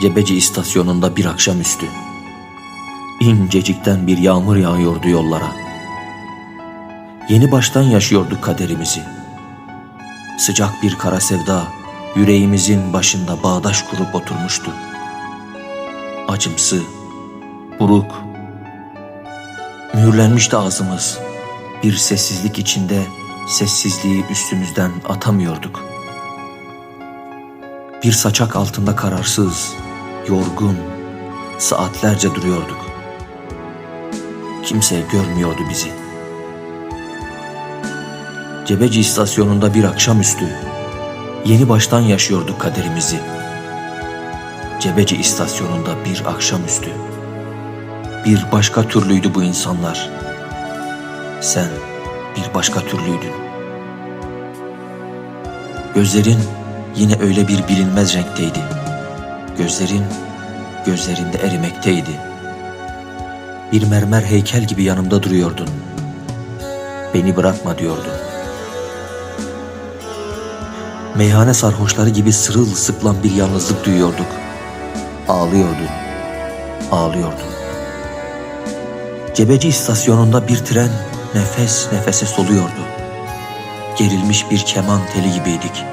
Cebeci istasyonunda bir akşamüstü. İncecikten bir yağmur yağıyordu yollara. Yeni baştan yaşıyorduk kaderimizi. Sıcak bir kara sevda yüreğimizin başında bağdaş kurup oturmuştu. Acımsı, buruk, mühürlenmişti ağzımız. Bir sessizlik içinde sessizliği üstümüzden atamıyorduk. Bir saçak altında kararsız, yorgun, saatlerce duruyorduk. Kimse görmüyordu bizi. Cebeci istasyonunda bir akşamüstü yeni baştan yaşıyorduk kaderimizi. Cebeci istasyonunda bir akşamüstü. Bir başka türlüydü bu insanlar. Sen bir başka türlüydün. Gözlerin yine öyle bir bilinmez renkteydi. Gözlerin gözlerinde erimekteydi. Bir mermer heykel gibi yanımda duruyordun. Beni bırakma diyordun. Meyhane sarhoşları gibi sırılsıklam bir yalnızlık duyuyorduk. Ağlıyordun, ağlıyordun. Cebeci istasyonunda bir tren nefes nefese soluyordu. Gerilmiş bir keman teli gibiydik.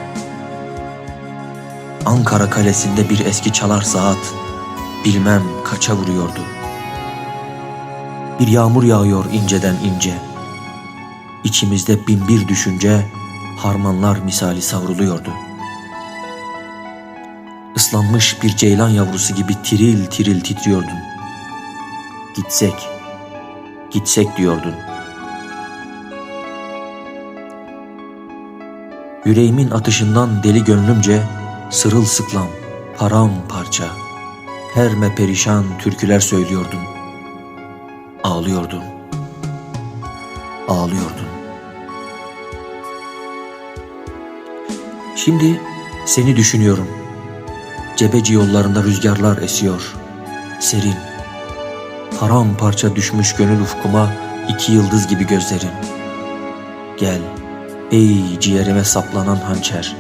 Ankara kalesinde bir eski çalar saat bilmem kaça vuruyordu. Bir yağmur yağıyor inceden ince. İçimizde bin bir düşünce harmanlar misali savruluyordu. Islanmış bir ceylan yavrusu gibi tiril tiril titriyordun. Gitsek, gitsek diyordun. Yüreğimin atışından deli gönlümce sırılsıklam, paramparça, perme perişan türküler söylüyordun. Ağlıyordun. Ağlıyordun. Şimdi seni düşünüyorum. Cebeci yollarında rüzgarlar esiyor. Serin. Paramparça düşmüş gönül ufkuma iki yıldız gibi gözlerin. Gel ey ciğerime saplanan hançer.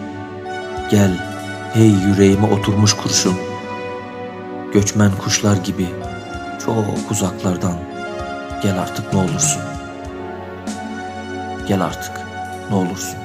Gel ey yüreğime oturmuş kurşun. Göçmen kuşlar gibi çok uzaklardan gel artık ne olursun. Gel artık ne olursun.